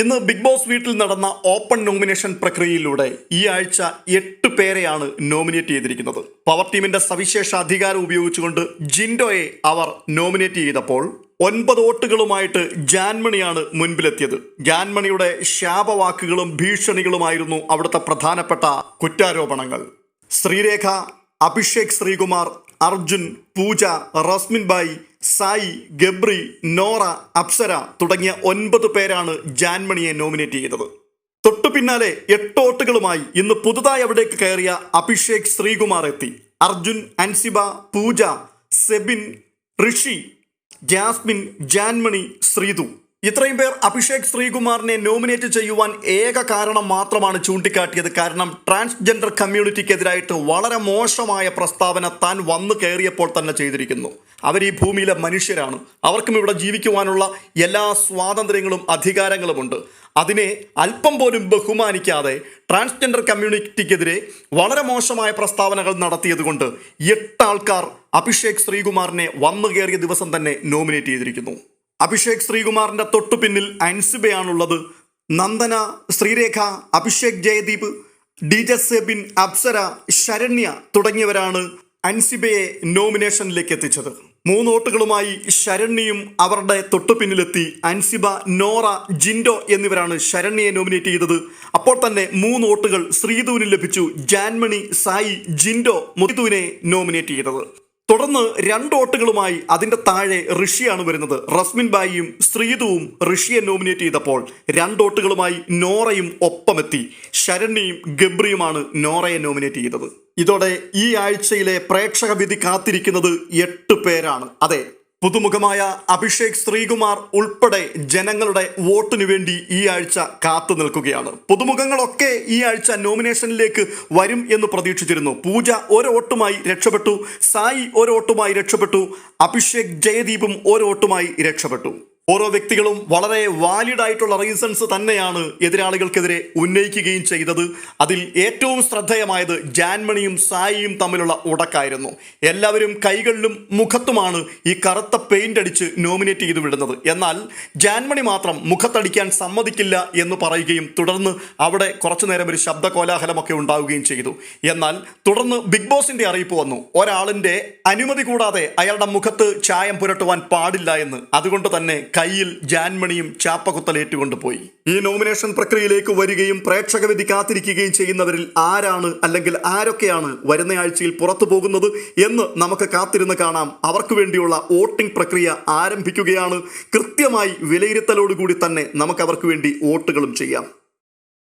ഇന്ന് big boss വീട്ടിൽ നടന്ന ഓപ്പൺ നോമിനേഷൻ പ്രക്രിയയിലൂടെ ഈ ആഴ്ച എട്ട് പേരെയാണ് നോമിനേറ്റ് ചെയ്തിരിക്കുന്നത്. പവർ ടീമിന്റെ സവിശേഷ അധികാരം ഉപയോഗിച്ചുകൊണ്ട് ജിൻഡോയെ അവർ നോമിനേറ്റ് ചെയ്തപ്പോൾ ഒൻപത് വോട്ടുകളുമായിട്ട് ജാൻമണിയാണ് മുൻപിലെത്തിയത്. ജാൻമണിയുടെ ശാപവാക്കുകളും ഭീഷണികളുമായിരുന്നു അവിടുത്തെ പ്രധാനപ്പെട്ട കുറ്റാരോപണങ്ങൾ. ശ്രീരേഖ അഭിഷേക് ശ്രീകുമാർ അർജുൻ പൂജ റസ്മിൻ ബായി സായി ഗബ്രി നോറ അപ്സര തുടങ്ങിയ ഒൻപത് പേരാണ് ജാൻമണിയെ നോമിനേറ്റ് ചെയ്തത്. തൊട്ടു പിന്നാലെ എട്ട് വോട്ടുകളുമായി ഇന്ന് പുതുതായി അവിടേക്ക് കയറിയ അഭിഷേക് ശ്രീകുമാർ എത്തി. അർജുൻ അൻസിബ പൂജ സെബിൻ ഋഷി ജാസ്മിൻ ജാൻമണി ശ്രീതു. ഇത്രയും പേർ അഭിഷേക് ശ്രീകുമാറിനെ നോമിനേറ്റ് ചെയ്യുവാൻ ഏക കാരണം മാത്രമാണ് ചൂണ്ടിക്കാട്ടിയത്. കാരണം ട്രാൻസ്ജെൻഡർ കമ്മ്യൂണിറ്റിക്കെതിരായിട്ട് വളരെ മോശമായ പ്രസ്താവന താൻ വന്നു കയറിയപ്പോൾ തന്നെ ചെയ്തിരിക്കുന്നു. അവർ ഈ ഭൂമിയിലെ മനുഷ്യരാണ്. അവർക്കും ഇവിടെ ജീവിക്കുവാനുള്ള എല്ലാ സ്വാതന്ത്ര്യങ്ങളും അധികാരങ്ങളുമുണ്ട്. അതിനെ അല്പം പോലും ബഹുമാനിക്കാതെ ട്രാൻസ്ജെൻഡർ കമ്മ്യൂണിറ്റിക്കെതിരെ വളരെ മോശമായ പ്രസ്താവനകൾ നടത്തിയതുകൊണ്ട് എട്ട് അഭിഷേക് ശ്രീകുമാറിനെ വന്നു കയറിയ ദിവസം തന്നെ നോമിനേറ്റ് ചെയ്തിരിക്കുന്നു. അഭിഷേക് ശ്രീകുമാറിന്റെ തൊട്ടു പിന്നിൽ അൻസിബയാണുള്ളത്. നന്ദന ശ്രീരേഖ അഭിഷേക് ജയദീപ് ഡി ജെ സെബിൻ അപ്സര ശരണ്യ തുടങ്ങിയവരാണ് അൻസിബയെ നോമിനേഷനിലേക്ക് എത്തിച്ചത്. മൂന്ന് വോട്ടുകളുമായി ശരണ്യയും അവരുടെ തൊട്ടുപിന്നിലെത്തി അൻസിബ നോറ ജിൻഡോ എന്നിവരാണ് ശരണ്യയെ നോമിനേറ്റ് ചെയ്തത്. അപ്പോൾ തന്നെ മൂന്ന് വോട്ടുകൾ ശ്രീധുവിന് ലഭിച്ചു. ജാൻമണി സായി ജിൻഡോ മുത്തുവിനെ നോമിനേറ്റ് ചെയ്തത്. തുടർന്ന് രണ്ട് വോട്ടുകളുമായി അതിന്റെ താഴെ ഋഷിയാണ് വരുന്നത്. റസ്മിൻ ബായിയും ശ്രീതുവും ഋഷിയെ നോമിനേറ്റ് ചെയ്തപ്പോൾ രണ്ട് വോട്ടുകളുമായി നോറയും ഒപ്പമെത്തി. ശരണ്യയും ഗബ്രിയുമാണ് നോറയെ നോമിനേറ്റ് ചെയ്തത്. ഇതോടെ ഈ ആഴ്ചയിലെ പ്രേക്ഷക വിധി കാത്തിരിക്കുന്നത് എട്ട് പേരാണ്. അതെ പുതുമുഖമായ അഭിഷേക് ശ്രീകുമാർ ഉൾപ്പെടെ ജനങ്ങളുടെ വോട്ടിനു വേണ്ടി ഈ ആഴ്ച കാത്തു നിൽക്കുകയാണ്. പുതുമുഖങ്ങളൊക്കെ ഈ ആഴ്ച നോമിനേഷനിലേക്ക് വരും എന്ന് പ്രതീക്ഷിച്ചിരുന്നു. പൂജ ഒരു വോട്ടുമായി രക്ഷപ്പെട്ടു സായി ഒരു വോട്ടുമായി രക്ഷപ്പെട്ടു അഭിഷേക് ജയദീപും ഒരു വോട്ടുമായി രക്ഷപ്പെട്ടു. ഓരോ വ്യക്തികളും വളരെ വാലിഡ് ആയിട്ടുള്ള റീസൺസ് തന്നെയാണ് എതിരാളികൾക്കെതിരെ ഉന്നയിക്കുകയും ചെയ്തത്. അതിൽ ഏറ്റവും ശ്രദ്ധേയമായത് ജാൻമണിയും സായിയും തമ്മിലുള്ള ഉടക്കായിരുന്നു. എല്ലാവരും കൈകളിലും മുഖത്തുമാണ് ഈ കറുത്ത പെയിന്റ് അടിച്ച് നോമിനേറ്റ് ചെയ്തു വിടുന്നത്. എന്നാൽ ജാൻമണി മാത്രം മുഖത്തടിക്കാൻ സമ്മതിക്കില്ല എന്ന് പറയുകയും തുടർന്ന് അവിടെ കുറച്ചു നേരം ഒരു ശബ്ദ കോലാഹലമൊക്കെ ഉണ്ടാവുകയും ചെയ്തു. എന്നാൽ തുടർന്ന് ബിഗ് ബോസിന്റെ അറിയിപ്പ് വന്നു. ഒരാളിന്റെ അനുമതി കൂടാതെ അയാളുടെ മുഖത്ത് ചായം പുരട്ടുവാൻ പാടില്ല എന്ന്. അതുകൊണ്ട് തന്നെ കയ്യിൽ ജാൻമണിയും ചാപ്പകുത്തലേറ്റുകൊണ്ട് പോയി ഈ നോമിനേഷൻ പ്രക്രിയയിലേക്ക് വരികയും പ്രേക്ഷകവിധി കാത്തിരിക്കുകയും ചെയ്യുന്നവരിൽ ആരാണ് അല്ലെങ്കിൽ ആരൊക്കെയാണ് വരുന്ന ആഴ്ചയിൽ പുറത്തു പോകുന്നത് എന്ന് നമുക്ക് കാത്തിരുന്ന് കാണാം. അവർക്ക് വേണ്ടിയുള്ള വോട്ടിംഗ് പ്രക്രിയ ആരംഭിക്കുകയാണ്. കൃത്യമായി വിലയിരുത്തലോടുകൂടി തന്നെ നമുക്ക് അവർക്ക് വേണ്ടി വോട്ടുകളും ചെയ്യാം.